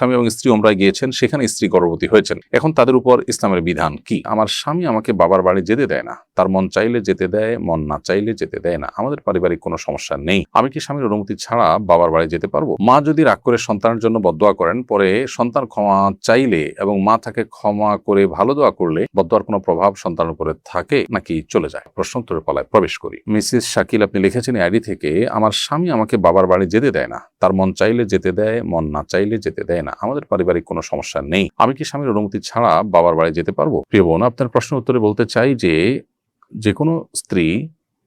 স্বামী এবং স্ত্রী ওমরায় গিয়েছেন, সেখানে স্ত্রী গর্ভবতী হয়েছেন। এখন তাদের উপর ইসলামের বিধান কি? আমার স্বামী আমাকে বাবার বাড়ি যেতে দেয় না। তার মন চাইলে যেতে দেয়, মন না চাইলে যেতে দেয় না। আমাদের পারিবারিক কোনো সমস্যা নেই। আমি কি স্বামীর অনুমতি ছাড়া বাবার বাড়ি যেতে পারব? মা যদি রাগ করে সন্তানের জন্য বদোয়া করেন, পরে সন্তান ক্ষমা চাইলে এবং মা তাকে ক্ষমা করে ভালো দোয়া করলে বদোয়ার কোনো প্রভাব সন্তানের উপরে থাকে নাকি চলে যায়? প্রশ্ন উত্তরের পালায়, প্রবেশ করি। মিসেস শাকিল, আপনি লিখেছেন আইডি থেকে, আমার স্বামী আমাকে বাবার বাড়ি যেতে দেয় না। তার মন চাইলে যেতে দেয়, মন না চাইলে যেতে দেয় না। আমাদের পারিবারিক কোনো সমস্যা নেই। আমি কি স্বামীর অনুমতি ছাড়া বাবার বাড়ি যেতে পারব? প্রিয় বোন, আপনার প্রশ্ন উত্তরে বলতে চাই যে যে কোনো স্ত্রী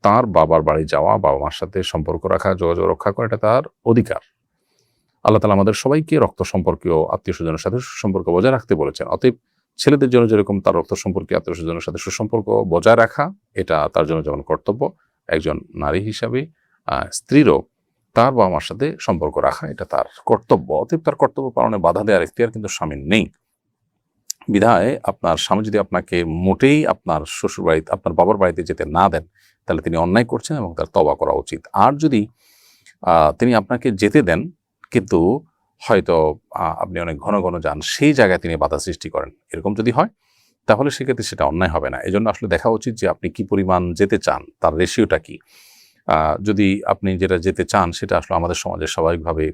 তার বাবার বাড়ি যাওয়া, বাবা মার সাথে সম্পর্ক রাখা, যোগাযোগ রক্ষা করা, এটা তার অধিকার। আল্লাহ তালা আমাদের সবাইকে রক্ত সম্পর্কীয় আত্মীয় স্বজনের সাথে সুসম্পর্ক বজায় রাখতে বলেছেন। অতএব ছেলেদের জন্য যেরকম তার রক্ত সম্পর্কীয় আত্মীয় স্বজনের সাথে সুসম্পর্ক বজায় রাখা, এটা তার জন্য যেমন কর্তব্য, একজন নারী হিসাবে স্ত্রীরও তার বাবা মার সাথে সম্পর্ক রাখা, এটা তার কর্তব্য। অতএব তার কর্তব্য পালনে বাধা দেওয়ার ইখতিয়ার কিন্তু স্বামীর নেই। বিধায় আপনার স্বামী যদি আপনাকে মোটেই আপনার শ্বশুর বাড়িতে আপনার বাবার বাড়িতে যেতে না দেন, তাহলে তিনি অন্যায় করছেন এবং তার তবা করা উচিত। আর যদি তিনি আপনাকে যেতে দেন, কিন্তু হয়তো আপনি অনেক ঘন ঘন যান, সেই জায়গায় তিনি বাধা সৃষ্টি করেন। এরকম যদি হয়, তাহলে সেক্ষেত্রে সেটা অন্যায় হবে না। এজন্য আসলে দেখা উচিত যে আপনি কি পরিমাণ যেতে চান, তার রেশিওটা কি? যদি আপনি যেটা যেতে চান, সেটা আসলে আমাদের সমাজে স্বাভাবিকভাবে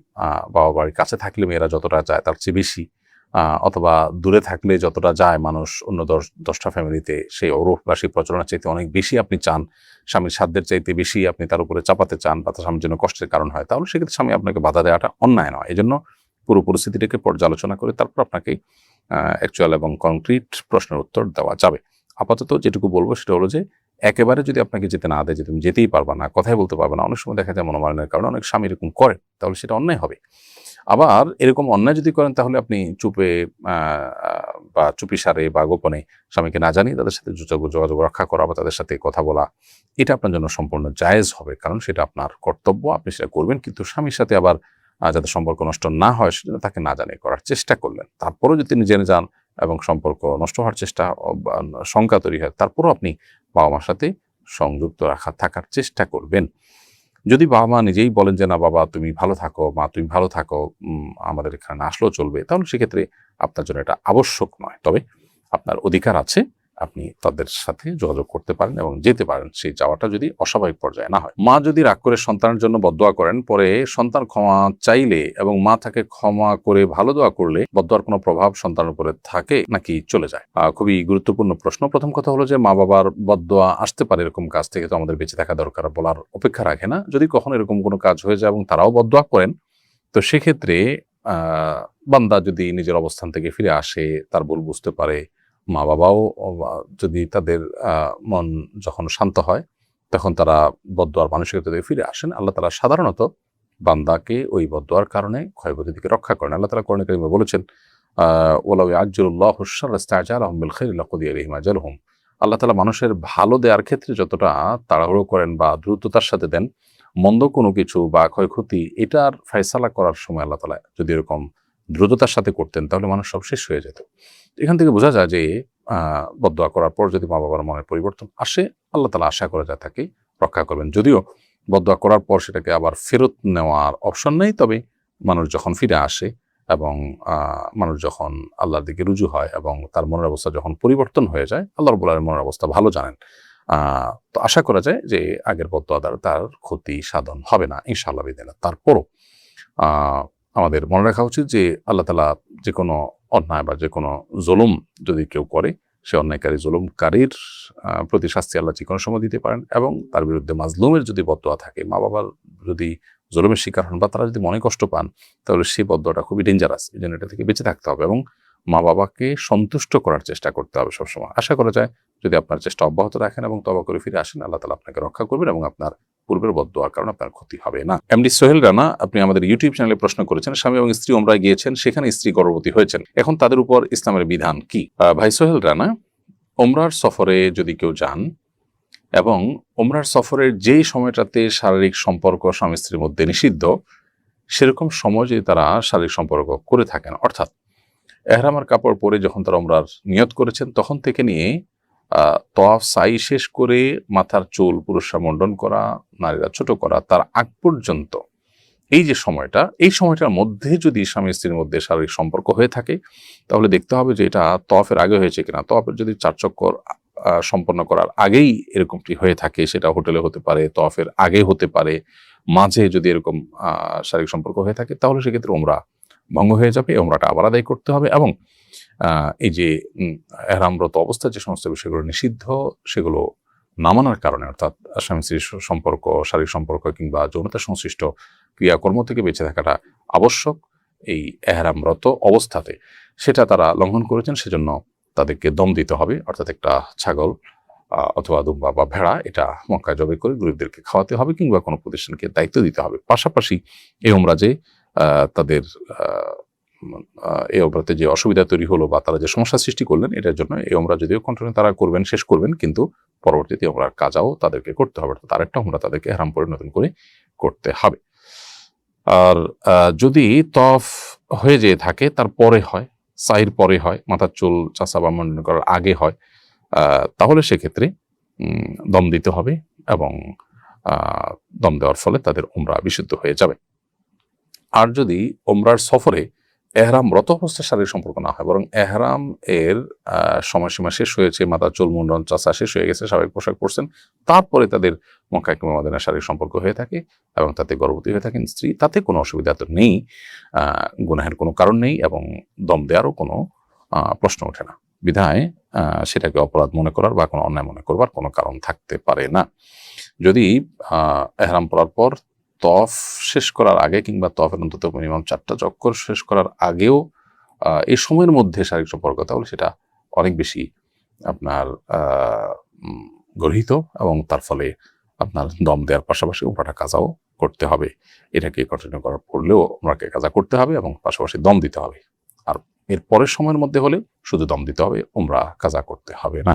বাবা বাড়ির কাছে থাকলে মেয়েরা যতটা যায় তার চেয়ে বেশি। অথবা দূরে থাকলে যতটা যায় মানুষ অন্য দশ, দশটা ফ্যামিলিতে সেই অরূপ বা সেই প্রচলনের চাইতে অনেক বেশি আপনি চান। স্বামীর সাধ্যের চাইতে বেশি আপনি তার উপরে চাপাতে চান বা তার স্বামীর জন্য কষ্টের কারণ হয়, তাহলে সেক্ষেত্রে স্বামী আপনাকে বাধা দেওয়াটা অন্যায় নয়। এই জন্য পুরো পরিস্থিতিটাকে পর্যালোচনা করে তারপর আপনাকে অ্যাকচুয়াল এবং কংক্রিট প্রশ্নের উত্তর দেওয়া যাবে। আপাতত যেটুকু বলব সেটা হলো যে একেবারে যদি আপনাকে যেতে না দেয় যে তুমি যেতেই পারবা না, কথাই বলতে পারবে না, অনেক সময় দেখা যায় মনোমালিনের কারণে অনেক স্বামী এরকম করে, তাহলে সেটা অন্যায় হবে। আবার এরকম অন্যায় যদি করেন, তাহলে আপনি চুপে বা চুপি সারে বা গোপনে স্বামীকে না জানিয়ে তাদের সাথে যোগাযোগ রক্ষা করা বা তাদের সাথে কথা বলা, এটা আপনার জন্য সম্পূর্ণ জায়েজ হবে, কারণ সেটা আপনার কর্তব্য, আপনি সেটা করবেন, কিন্তু স্বামীর সাথে আবার যাতে সম্পর্ক নষ্ট না হয় সেজন্য তাকে না জানিয়ে করার চেষ্টা করলেন। তারপরেও যদি তিনি জেনে যান এবং সম্পর্ক নষ্ট হওয়ার চেষ্টা শঙ্কা তৈরি হয়, তারপরও আপনি বাবা মার সাথে সংযুক্ত রাখা, থাকার চেষ্টা করবেন। যদি বাবা মা নিজেই বলেন যে, না বাবা, তুমি ভালো থাকো, মা তুমি ভালো থাকো আমাদের এখানে আসলেও চলবে, তাহলে সেক্ষেত্রে আপনার জন্য এটা আবশ্যক নয়। তবে আপনার অধিকার আছে আপনি তাদের সাথে যোগাযোগ করতে পারেন এবং যেতে পারেন। সেই যাওয়াটা যদি অস্বাভাবিক পর্যায়ে না হয়। মা যদি রাগ করে সন্তানের জন্য বদোয়া করেন, পরে সন্তান ক্ষমা চাইলে এবং মা তাকে ক্ষমা করে ভালো দোয়া করলে বদোয়ার কোনো প্রভাব সন্তানের উপরে থাকে নাকি চলে যায়? খুবই গুরুত্বপূর্ণ প্রশ্ন। প্রথম কথা হলো যে, মা বাবার বদোয়া আসতে পারে এরকম কাজ থেকে তো আমাদের বেঁচে থাকা দরকার, বলার অপেক্ষা রাখে না। যদি কখনো এরকম কোনো কাজ হয়ে যায় এবং তারাও বদোয়া করেন, তো সেক্ষেত্রে বান্দা যদি নিজের অবস্থান থেকে ফিরে আসে, তার ভুল বুঝতে পারে মা বাবাও যদি তাদের মন যখন শান্ত হয়, তখন তারা বদোয়ার মানসিকতা থেকে ফিরে আসেন। আল্লাহ তালা সাধারণত বান্দাকে ওই বদোয়ার কারণে ক্ষয়ক্ষতি থেকে রক্ষা করেন। আল্লাহ তালা করণে কারিমে বলেছেন ওলাউ আজ্জুল্লাহ হুসার আল্লাহ তালা মানুষের ভালো দেওয়ার ক্ষেত্রে যতটা তাড়াহুড়ো করেন বা দ্রুততার সাথে দেন, মন্দ কোনো কিছু বা ক্ষয়ক্ষতি এটার ফয়সালা করার সময় আল্লাহ তালা যদি এরকম দ্রুততার সাথে করতেন, তাহলে মানুষ সব শেষ হয়ে যেত। এখান থেকে বোঝা যায় যে বদোয়া করার পর যদি মা বাবার মনের পরিবর্তন আসে, আল্লাহ তালা আশা করা যায় তাকে রক্ষা করবেন। যদিও বদোয়া করার পর সেটাকে আবার ফেরত নেওয়ার অপশন নেই, তবে মানুষ যখন ফিরে আসে এবং মানুষ যখন আল্লাহর দিকে রুজু হয় এবং তার মনের অবস্থা যখন পরিবর্তন হয়ে যায়, আল্লাহ রবুল্লাহের মনের অবস্থা ভালো জানেন। তো আশা করা যায় যে, আগের বদোয়া দ্বারা তার ক্ষতি সাধন হবে না, ইনশাআল্লাহ বিদিনা তারপরও আমাদের মনে রাখা উচিত যে আল্লাহ তালা যে কোনো অন্যায় বা যে কোনো জুলুম যদি কেউ করে, সে অন্যায়কারী জুলুমকারীর প্রতি শাস্তি আল্লাহ যে কোনো সময় দিতে পারেন এবং তার বিরুদ্ধে মাজলুমের যদি বদোয়া থাকে মা বাবার যদি জুলুমের শিকার হন বা তারা যদি মনে কষ্ট পান, তাহলে সেই বদোয়াটা খুবই ডেঞ্জারাস এই জন্য এটা থেকে বেঁচে থাকতে হবে এবং মা বাবাকে সন্তুষ্ট করার চেষ্টা করতে হবে সবসময়। আশা করা যায় যদি আপনার চেষ্টা অব্যাহত রাখেন এবং তবা করে ফিরে আসেন, আল্লাহ তালা আপনাকে রক্ষা করবেন এবং আপনার পূর্বের বদোয়ার কারণে আপনার ক্ষতি হবে না। এমডি সোহেল রানা, আপনি আমাদের ইউটিউব চ্যানেলে প্রশ্ন করেছেন, স্বামী এবং স্ত্রী ওমরায় গিয়েছেন, সেখানে স্ত্রী গর্ভবতী হয়েছেন। এখন তাদের উপর ইসলামের বিধান কি? ভাই সোহেল রানা, ওমরার সফরে যদি কেউ যান এবং ওমরার সফরের যেই সময়টাতে শারীরিক সম্পর্ক স্বামী স্ত্রীর মধ্যে নিষিদ্ধ, সেরকম সময় যদি তারা শারীরিক সম্পর্ক করে থাকেন, অর্থাৎ এহরামার কাপড় পরে যখন তারা ওমরার নিয়ত করেছেন, তখন থেকে নিয়ে তওয়াফ সাই শেষ করে মাথার চুল পুরুষরা মণ্ডন করা, নারীরা ছোট করা, তার আগ পর্যন্ত এই যে সময়টা, এই সময়টার মধ্যে যদি স্বামী স্ত্রীর মধ্যে শারীরিক সম্পর্ক হয়ে থাকে, তাহলে দেখতে হবে যে এটা তফের আগে হয়েছে কিনা। তফের যদি চার চক্কর সম্পন্ন করার আগেই এরকমটি হয়ে থাকে, সেটা হোটেলে হতে পারে তফের আগে হতে পারে, মাঝে যদি এরকম শারীরিক সম্পর্ক হয়ে থাকে, তাহলে সেক্ষেত্রে ওমরা ভঙ্গ হয়ে যাবে ওমরাটা আবার আদায় করতে হবে এবং এই যে উম, এহরামরত অবস্থায় যে সমস্ত বিষয়গুলো নিষিদ্ধ সেগুলো না মানার কারণে অর্থাৎ স্বামী স্ত্রীর সম্পর্ক শারীরিক সম্পর্ক কিংবা যৌনতা সংশ্লিষ্ট ক্রিয়াকর্ম থেকে বেঁচে থাকাটা আবশ্যক এই এহরামরত অবস্থাতে। সেটা তারা লঙ্ঘন করেছেন সেজন্য তাদেরকে দম দিতে হবে অর্থাৎ একটা ছাগল অথবা দুম্বা বা ভেড়া এটা মক্কায় জবে করে গরিবদেরকে খাওয়াতে হবে কিংবা কোনো প্রতিষ্ঠানকে দায়িত্ব দিতে হবে। পাশাপাশি এই ওমরাজে তাদের এই ওমরাতে যে অসুবিধা তৈরি হলো বা তারা যে সমস্যা সৃষ্টি করলেন, এটার জন্য এই ওমরা যদিও কন্টিনিউ তারা করবেন, শেষ করবেন, কিন্তু পরবর্তীতে ওমরার কাজাও তাদেরকে করতে হবে। অর্থাৎ আরেকটা ওমরা তাদেরকে হারাম নতুন করে করতে হবে। আর যদি তফ হয়ে যেয়ে থাকে, তারপরে হয় সাইর পরে হয়, মাথার চুল চাষা বা মন্ডন করার আগে হয় তাহলে সেক্ষেত্রে দম দিতে হবে এবং দম দেওয়ার ফলে তাদের ওমরা বিশুদ্ধ হয়ে যাবে। আর যদি ওমরার সফরে এহরাম রত অবস্থায় শারীরিক সম্পর্ক না হয়, বরং এহরাম এর সময়সীমা শেষ হয়েছে মাথা চুল মুন্ডন চাষা শেষ হয়ে গেছে, স্বাভাবিক পোশাক পরছেন। তারপরে তাদের মক্কা কিংবা মাদিনার শারীরিক সম্পর্ক হয়ে থাকে এবং তাতে গর্ভবতী হয়ে থাকেন স্ত্রী। তাতে কোনো অসুবিধা তো নেই গুনাহের কোনো কারণ নেই এবং দম দেওয়ারও কোনো প্রশ্ন ওঠে না। বিধায় সেটাকে অপরাধ মনে করার বা কোনো অন্যায় মনে করবার কোনো কারণ থাকতে পারে না। যদি এহরাম পড়ার পর তফ শেষ করার আগে কিংবা তফের অন্তত মিনিমাম চারটা চক্কর শেষ করার আগেও এই সময়ের মধ্যে শারীরিক সম্পর্ক তাহলে সেটা অনেক বেশি আপনার গর্হিত এবং তার ফলে আপনার দম দেওয়ার পাশাপাশি উমরাটা কাজাও করতে হবে। এটাকে কন্টিনিউ করার পড়লেও ওমরাকে কাজা করতে হবে এবং পাশাপাশি দম দিতে হবে। আর এর পরের সময়ের মধ্যে হলে শুধু দম দিতে হবে ওমরা কাজা করতে হবে না।